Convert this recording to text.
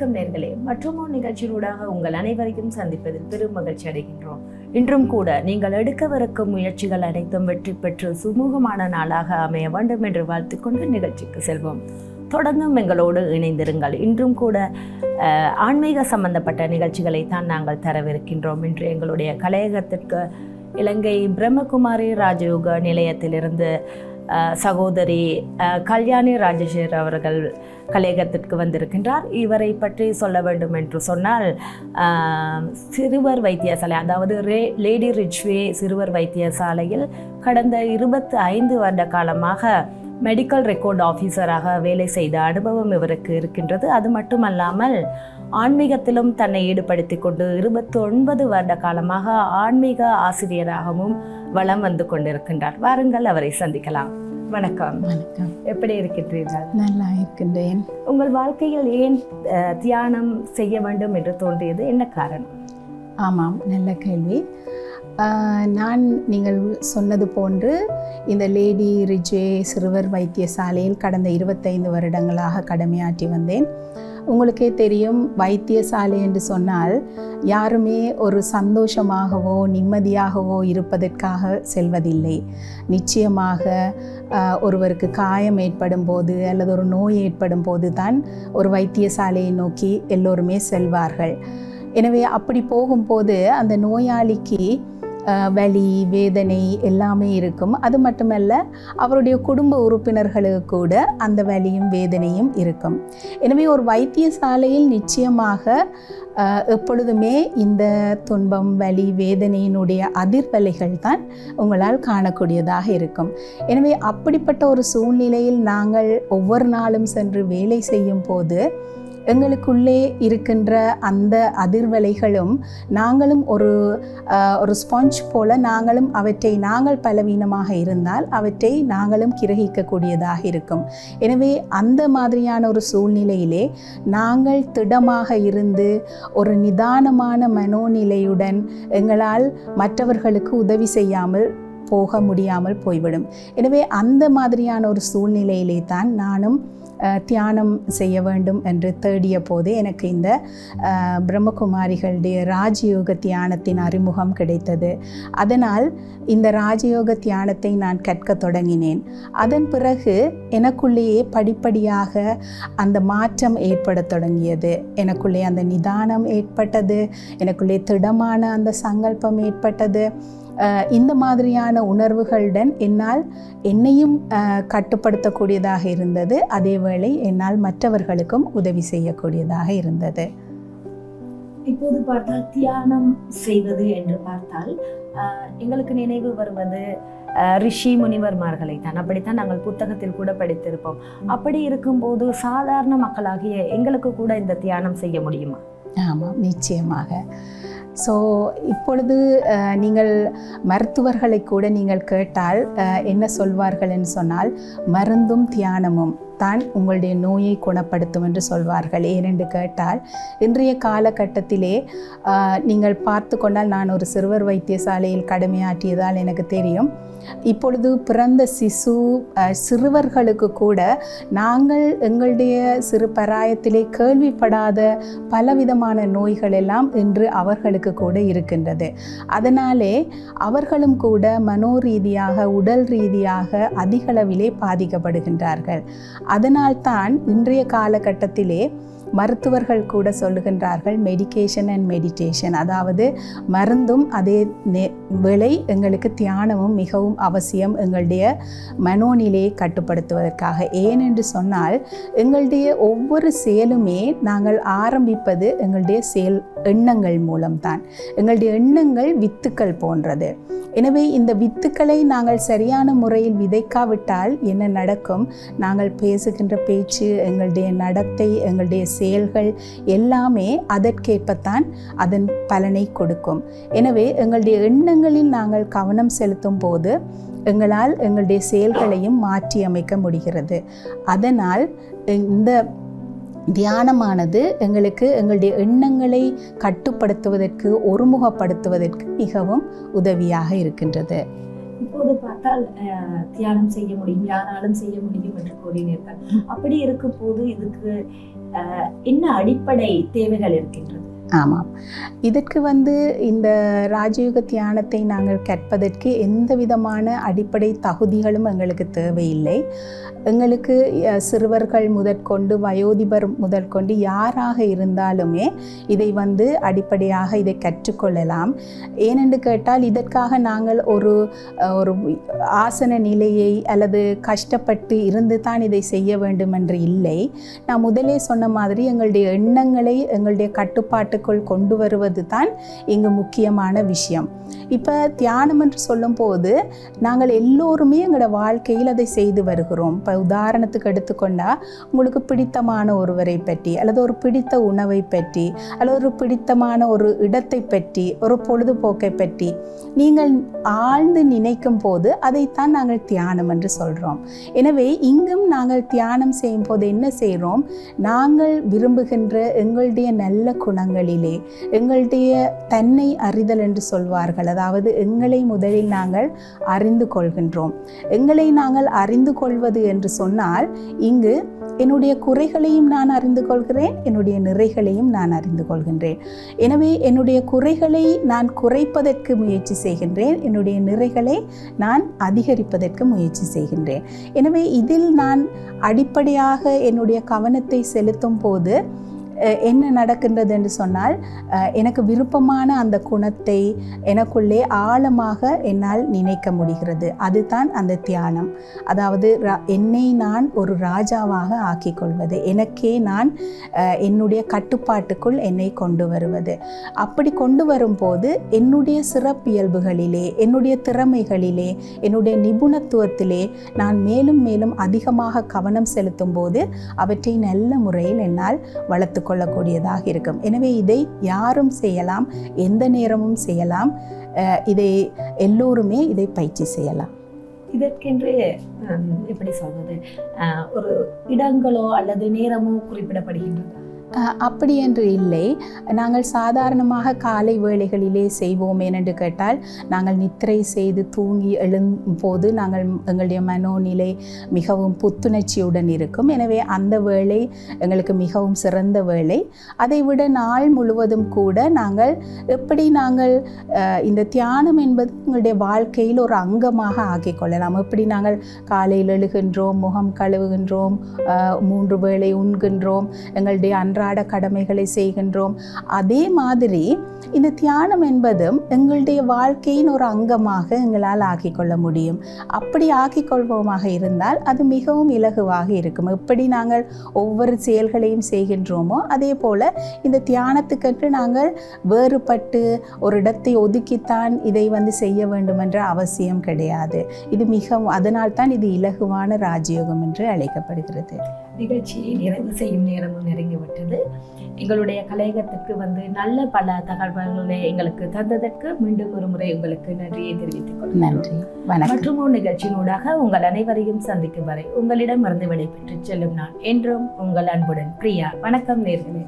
வணக்கம் நேர்களே. மற்றும் ஒரு நிகழ்ச்சியூடாக உங்கள் அனைவரையும் சந்திப்பதில் பெரும் மகிழ்ச்சி அடைகின்றோம். இன்றும் கூட நீங்கள் எடுக்கவிருக்கும் முயற்சிகள் அனைத்தும் வெற்றி பெற்று சுமூகமான நாளாக அமைய வேண்டும் என்று வாழ்த்துக்கொண்டு நிகழ்ச்சிக்கு செல்வோம். தொடர்ந்தும் எங்களோடு இணைந்திருங்கள். இன்றும் கூட ஆன்மீக சம்பந்தப்பட்ட நிகழ்ச்சிகளை தான் நாங்கள் தரவிருக்கின்றோம். இன்று எங்களுடைய கலையகத்திற்கு இலங்கை பிரம்மகுமாரி ராஜயோக நிலையத்திலிருந்து சகோதரி கல்யாணி ராஜசேகர் அவர்கள் கலையகத்திற்கு வந்திருக்கின்றார். இவரை பற்றி சொல்ல வேண்டும் என்று சொன்னால் சிறுவர் வைத்தியசாலை அதாவது ரே லேடி ரிச்வே சிறுவர் வைத்தியசாலையில் கடந்த இருபத்தி ஐந்து வருட காலமாக மெடிக்கல் ரெக்கார்ட் ஆஃபீஸராக வேலை செய்த அனுபவம் இவருக்கு இருக்கின்றது. அது மட்டுமல்லாமல் ஆன்மீகத்திலும் தன்னை ஈடுபடுத்தி கொண்டு இருபத்தி ஒன்பது வருட காலமாக ஆன்மீக ஆசிரியராகவும் வலம் வந்து கொண்டிருக்கின்றார். வாருங்கள் அவரை சந்திக்கலாம். வணக்கம். வணக்கம். எப்படி இருக்கின்றீர்கள்? நல்லா இருக்கின்றேன். உங்கள் வாழ்க்கையில் ஏன் தியானம் செய்ய வேண்டும் என்று தோன்றியது? என்ன காரணம்? ஆமாம் நல்ல கேள்வி. நான் நீங்கள் சொன்னது போன்று இந்த லேடி ரிஜே சிறுவர் வைத்தியசாலையில் கடந்த இருபத்தைந்து வருடங்களாக கடமையாற்றி வந்தேன். உங்களுக்கே தெரியும் வைத்தியசாலை என்று சொன்னால் யாருமே ஒரு சந்தோஷமாகவோ நிம்மதியாகவோ இருப்பதற்காக செல்வதில்லை. நிச்சயமாக ஒருவருக்கு காயம் ஏற்படும் போது அல்லது ஒரு நோய் ஏற்படும் போது தான் ஒரு வைத்தியசாலையை நோக்கி எல்லோருமே செல்வார்கள். எனவே அப்படி போகும்போது அந்த நோயாளிக்கு வலி வேதனை எல்லாமே இருக்கும். அது மட்டுமல்ல அவருடைய குடும்ப உறுப்பினர்களுக்கு கூட அந்த வலியும் வேதனையும் இருக்கும். எனவே ஒரு வைத்தியசாலையில் நிச்சயமாக எப்பொழுதுமே இந்த துன்பம் வலி வேதனையினுடைய அதிர்வலைகள் தான் உங்களால் காணக்கூடியதாக இருக்கும். எனவே அப்படிப்பட்ட ஒரு சூழ்நிலையில் நாங்கள் ஒவ்வொரு நாளும் சென்று வேலை செய்யும் போது எங்களுக்குள்ளே இருக்கின்ற அந்த அதிர்வலைகளும் நாங்களும் ஒரு ஒரு ஸ்பாஞ்ச் போல நாங்களும் அவற்றை நாங்கள் பலவீனமாக இருந்தால் அவற்றை நாங்களும் கிரகிக்கக்கூடியதாக இருக்கும். எனவே அந்த மாதிரியான ஒரு சூழ்நிலையிலே நாங்கள் திடமாக இருந்து ஒரு நிதானமான மனோநிலையுடன் எங்களால் மற்றவர்களுக்கு உதவி செய்யாமல் போக முடியாமல் போய்விடும். எனவே அந்த மாதிரியான ஒரு சூழ்நிலையிலே தான் நானும் தியானம் செய்ய வேண்டும் என்று தேடிய போது எனக்கு இந்த பிரம்மகுமாரிகளுடைய ராஜயோக தியானத்தின் அறிமுகம் கிடைத்தது. அதனால் இந்த ராஜயோக தியானத்தை நான் கற்க தொடங்கினேன். அதன் பிறகு எனக்குள்ளேயே படிப்படியாக அந்த மாற்றம் ஏற்பட தொடங்கியது. எனக்குள்ளே அந்த நிதானம் ஏற்பட்டது. எனக்குள்ளே திடமான அந்த சங்கல்பம் ஏற்பட்டது. இந்த மாதிரியான உணர்வுகளுடன் என்னால் என்னையும் கட்டுப்படுத்தக்கூடியதாக இருந்தது. அதேவேளை என்னால் மற்றவர்களுக்கும் உதவி செய்யக்கூடியதாக இருந்தது. இப்போது பார்த்தால் தியானம் செய்வது என்று பார்த்தால் எங்களுக்கு நினைவு வருவது ரிஷி முனிவர்மார்களை தான். அப்படித்தான் நாங்கள் புத்தகத்தில் கூட படித்திருப்போம். அப்படி இருக்கும்போது சாதாரண மக்களாகிய எங்களுக்கு கூட இந்த தியானம் செய்ய முடியுமா? ஆமாம் நிச்சயமாக. ஸோ இப்பொழுது நீங்கள் மருத்துவர்களை கூட நீங்கள் கேட்டால் என்ன சொல்வார்கள் என்று சொன்னால் மருந்தும் தியானமும். தான் உங்களுடைய நோயை குணப்படுத்தும் என்று சொல்வார்கள். ஏனென்று கேட்டால் இன்றைய காலகட்டத்திலே நீங்கள் பார்த்து கொண்டால் நான் ஒரு சிறுவர் வைத்தியசாலையில் கடுமையாற்றியதால் எனக்கு தெரியும். இப்பொழுது பிறந்த சிசு சிறுவர்களுக்கு கூட நாங்கள் எங்களுடைய சிறு பராயத்திலே கேள்விப்படாத பலவிதமான நோய்கள் எல்லாம் இன்று அவர்களுக்கு கூட இருக்கின்றது. அதனாலே அவர்களும் கூட மனோரீதியாக உடல் ரீதியாக அதிகளவிலே பாதிக்கப்படுகின்றார்கள். அதனால்தான் இன்றைய காலகட்டத்திலே மருத்துவர்கள் கூட சொல்லுகின்றார்கள் மெடிக்கேஷன் அண்ட் மெடிடேஷன் அதாவது மருந்தும் அதே நே- வேளை எங்களுக்கு தியானமும் மிகவும் அவசியம் எங்களுடைய மனோநிலையை கட்டுப்படுத்துவதற்காக. ஏனென்று சொன்னால் எங்களுடைய ஒவ்வொரு செயலுமே நாங்கள் ஆரம்பிப்பது எங்களுடைய செயல் எண்ணங்கள் மூலம்தான். எங்களுடைய எண்ணங்கள் வித்துக்கள் போன்றது. எனவே இந்த வித்துக்களை நாங்கள் சரியான முறையில் விதைக்காவிட்டால் என்ன நடக்கும்? நாங்கள் பேசுகின்ற பேச்சு எங்களுடைய நடத்தை எங்களுடைய செயல்கள் எல்லாமே அதற்கேற்பத்தான் அதன் பலனை கொடுக்கும். எனவே எங்களுடைய எண்ணங்களில் நாங்கள் கவனம் செலுத்தும் போது எங்களால் எங்களுடைய செயல்களையும் மாற்றி அமைக்க முடிகிறது. அதனால் இந்த தியானமானது எங்களுக்கு எங்களுடைய எண்ணங்களை கட்டுப்படுத்துவதற்கு ஒருமுகப்படுத்துவதற்கு மிகவும் உதவியாக இருக்கின்றது. இப்போது பார்த்தால் தியானம் செய்ய முடியும் யாராலும் செய்ய முடியும் என்று கூறினீர்கள். அப்படி இருக்கும் போது இதுக்கு என்ன அடிப்படை தேவைகள் இருக்கின்றது? ஆமாம். இதற்கு வந்து இந்த ராஜயோக தியானத்தை நாங்கள் கற்பதற்கு எந்த விதமான அடிப்படை தகுதிகளும் எங்களுக்கு தேவையில்லை. எங்களுக்கு சிறுவர்கள் முதற்கொண்டு வயோதிபர் முதற்கொண்டு யாராக இருந்தாலுமே இதை வந்து அடிப்படையாக இதை கற்றுக்கொள்ளலாம். ஏனென்று கேட்டால் இதற்காக நாங்கள் ஒரு ஒரு ஆசன நிலையை அல்லது கஷ்டப்பட்டு இருந்து தான் இதை செய்ய வேண்டும் என்று இல்லை. நான் முதலே சொன்ன மாதிரி எங்களுடைய எண்ணங்களை எங்களுடைய கட்டுப்பாட்டு கட்டுப்பாட்டுக்குள் கொண்டு வருவது தான் இங்கு முக்கியமான விஷயம். இப்போ தியானம் என்று சொல்லும்போது நாங்கள் எல்லோருமே எங்களோட வாழ்க்கையில் அதை செய்து வருகிறோம். இப்போ உதாரணத்துக்கு எடுத்துக்கொண்டால் உங்களுக்கு பிடித்தமான ஒருவரை பற்றி அல்லது ஒரு பிடித்த உணவை பற்றி அல்லது ஒரு பிடித்தமான ஒரு இடத்தை பற்றி ஒரு பொழுதுபோக்கை பற்றி நீங்கள் ஆழ்ந்து நினைக்கும் போது அதைத்தான் நாங்கள் தியானம் என்று சொல்கிறோம் எனவே இங்கும் நாங்கள் தியானம் செய்யும் போது என்ன செய்கிறோம் நாங்கள் விரும்புகின்ற எங்களுடைய நல்ல குணங்கள் குணங்களிலே எங்களுடைய தன்னை அறிதல் என்று சொல்வார்கள். அதாவது எங்களை முதலில் நாங்கள் அறிந்து கொள்கின்றோம். எங்களை நாங்கள் அறிந்து கொள்வது என்று சொன்னால் இங்கு என்னுடைய குறைகளையும் நான் அறிந்து கொள்கிறேன் என்னுடைய நிறைகளையும் நான் அறிந்து கொள்கின்றேன். எனவே என்னுடைய குறைகளை நான் குறைப்பதற்கு முயற்சி செய்கின்றேன் என்னுடைய நிறைகளை நான் அதிகரிப்பதற்கு முயற்சி செய்கின்றேன். எனவே இதில் நான் அடிப்படையாக என்னுடைய கவனத்தை செலுத்தும் போது என்ன நடக்கின்றது என்று சொன்னால் எனக்கு விருப்பமான அந்த குணத்தை எனக்குள்ளே ஆழமாக என்னால் நினைக்க முடிகிறது. அதுதான் அந்த தியானம். அதாவது என்னை நான் ஒரு ராஜாவாக ஆக்கிக் கொள்வது எனக்கே நான் என்னுடைய கட்டுப்பாட்டுக்குள் என்னை கொண்டு வருவது. அப்படி கொண்டு வரும்போது என்னுடைய சிறப்பியல்புகளிலே என்னுடைய திறமைகளிலே என்னுடைய நிபுணத்துவத்திலே நான் மேலும் மேலும் அதிகமாக கவனம் செலுத்தும் போது அவற்றை நல்ல முறையில் என்னால் வளர்த்து கொள்ளக்கூடியதாக இருக்கும். எனவே இதை யாரும் செய்யலாம் எந்த நேரமும் செய்யலாம். அஹ், இதை எல்லோருமே இதை பயிற்சி செய்யலாம். இதற்கென்று எப்படி சொல்வது? ஒரு இடங்களோ அல்லது நேரமோ குறிப்பிடப்படுகின்றதா அப்படி என்று இல்லை. நாங்கள் சாதாரணமாக காலை வேளைகளிலே செய்வோம் ஏனென்று கேட்டால் நாங்கள் நித்திரை செய்து தூங்கி எழும்போது நாங்கள் எங்களுடைய மனோநிலை மிகவும் புத்துணர்ச்சியுடன் இருக்கும். எனவே அந்த வேளை எங்களுக்கு மிகவும் சிறந்த வேளை. அதை விட நாள் முழுவதும் கூட நாங்கள் எப்படி நாங்கள் இந்த தியானம் என்பது எங்களுடைய வாழ்க்கையில் ஒரு அங்கமாக ஆக்கிக்கொள்ளலாம் எப்படி நாங்கள் காலையில் எழுகின்றோம் முகம் கழுவுகின்றோம் மூன்று வேளை உண்கின்றோம் எங்களுடைய அன்ற அன்றாட கடமைகளை செய்கின்றோம். அதே மாதிரி இந்த தியானம் என்பதும் எங்களுடைய வாழ்க்கையின் ஒரு அங்கமாக எங்களால் ஆக்கிக்கொள்ள முடியும். அப்படி ஆக்கிக்கொள்வோமாக இருந்தால் அது மிகவும் இலகுவாக இருக்கும். எப்படி நாங்கள் ஒவ்வொரு செயல்களையும் செய்கின்றோமோ அதே போல் இந்த தியானத்துக்கென்று நாங்கள் வேறுபட்டு ஒரு இடத்தை ஒதுக்கித்தான் இதை வந்து செய்ய வேண்டும் என்ற அவசியம் கிடையாது. இது மிகவும் அதனால்தான் இது இலகுவான ராஜயோகம் என்று அழைக்கப்படுகிறது. நிகழ்ச்சியை நிறைவு செய்யும் நேரமும் நெருங்கிவிட்டது. எங்களுடைய கலையகத்திற்கு வந்து நல்ல பல தகவல்களை எங்களுக்கு தந்ததற்கு மீண்டும் ஒரு முறை உங்களுக்கு நன்றியை தெரிவித்துக் கொள்கிறோம். நன்றி. வணக்கம். மற்றும் ஒரு நிகழ்ச்சியினூடாக உங்கள் அனைவரையும் சந்திக்கும் வரை உங்களிடம் இருந்து விடைபெற்று செல்லும் நான் என்றும் உங்கள் அன்புடன் பிரியா. வணக்கம் நேர்களே.